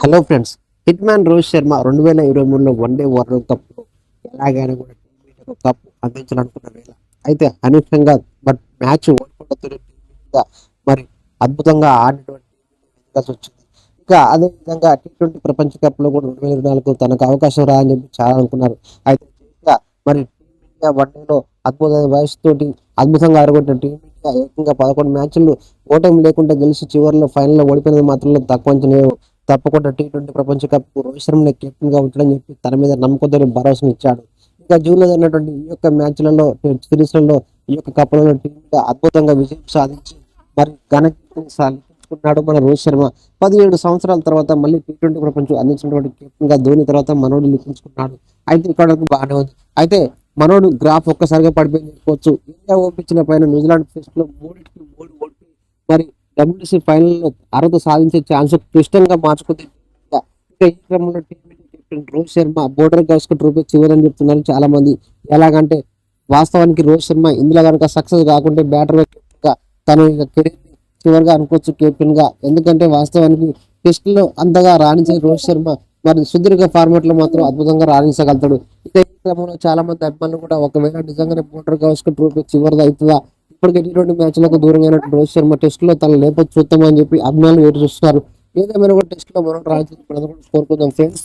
Hello friends hitman Rohit Sharma రెండు వేల ఇరవై మూడులో వన్డే వరల్డ్ కప్ ఎలాగైనా కూడా టీమిండియాకు కప్ అందించాలనుకున్న వేళ. అయితే అనూహ్యంగా బట్ మ్యాచ్ ఓడిపోవడంతో టీమిండియా మరి అద్భుతంగా ఆడినటువంటి టీమిండియా వచ్చింది. ఇంకా అదే విధంగా టీ ట్వంటీ ప్రపంచ కప్లో కూడా రెండు వేల ఇరవై నాలుగు తనకు అవకాశం రాదని చెప్పి చాలా అనుకున్నారు. అయితే మరి టీమిండియా వన్డేలో అద్భుతమైన వయసుతోటి అద్భుతంగా ఆడగొట్టిన టీమిండియా ఏకంగా పదకొండు మ్యాచ్లు ఓటమి లేకుండా గెలిచి చివరిలో ఫైనల్లో ఓడిపోయినది మాత్రం తక్కువ అంచనా తప్పకుండా టీ ట్వంటీ ప్రపంచ కప్ రోహిత్ శర్మని కెప్టెన్గా ఉంచడం చెప్పి తన మీద నమ్మకంతో భరోసా ఇచ్చాడు. ఇంకా జూన్లో జరిగినటువంటి ఈ యొక్క మ్యాచ్లలో సిరీస్లలో ఈ యొక్క కప్పులలో టీమిండియా అద్భుతంగా విజయం సాధించి మరి ఘన సాధించుకున్నాడు మన రోహిత్ శర్మ. పదిహేడు సంవత్సరాల తర్వాత మళ్ళీ టీ ట్వంటీ ప్రపంచం అందించినటువంటి కెప్టెన్గా ధోని తర్వాత మనోడు లిఖించుకున్నాడు అయితే ఇక్కడ బాగానే ఉంది. అయితే మనోడు గ్రాఫ్ ఒక్కసారిగా పడిపోయింది చెప్పుకోవచ్చు ఇండియా ఓపించిన పైన న్యూజిలాండ్ టెస్ట్లో మూడింటికి మూడు ఓడిపి మరి డబ్ల్యూసీ ఫైనల్లో అర్హత సాధించే ఛాన్స్ క్లిష్టంగా మార్చుకుంది. ఇంకా ఈ క్రమంలో కెప్టెన్ రోహిత్ శర్మ బోర్డర్ గౌస్కు ట్రోఫీ చివరని చెప్తున్నారు చాలా మంది ఎలాగంటే వాస్తవానికి రోహిత్ శర్మ ఇందులో కనుక సక్సెస్ కాకుంటే బ్యాటర్ తన కెరీర్ చివరిగా అనుకోవచ్చు కెప్టెన్గా ఎందుకంటే వాస్తవానికి టెస్ట్లో అంతగా రాణించే రోహిత్ శర్మ మరి సుదీర్ఘ ఫార్మాట్లో మాత్రం అద్భుతంగా రాణించగలుగుతాడు. ఇక ఈ క్రమంలో చాలా మంది అభిమానులు కూడా ఒకవేళ నిజంగానే బోర్డర్ గౌస్కు ట్రోఫీ చివరిది అవుతుందా ఇప్పటికే టీ ట్వంటీ మ్యాచ్లకు దూరంగా రోహిత్ శర్మ టెస్ట్లో తన లేకపోతే చూద్దామని చెప్పి అభిమానులు ఎదురు చూస్తున్నారు. ఏదేమైనా కూడా టెస్ట్లో మనం రాయించి కోరుకుందాం ఫ్రెండ్స్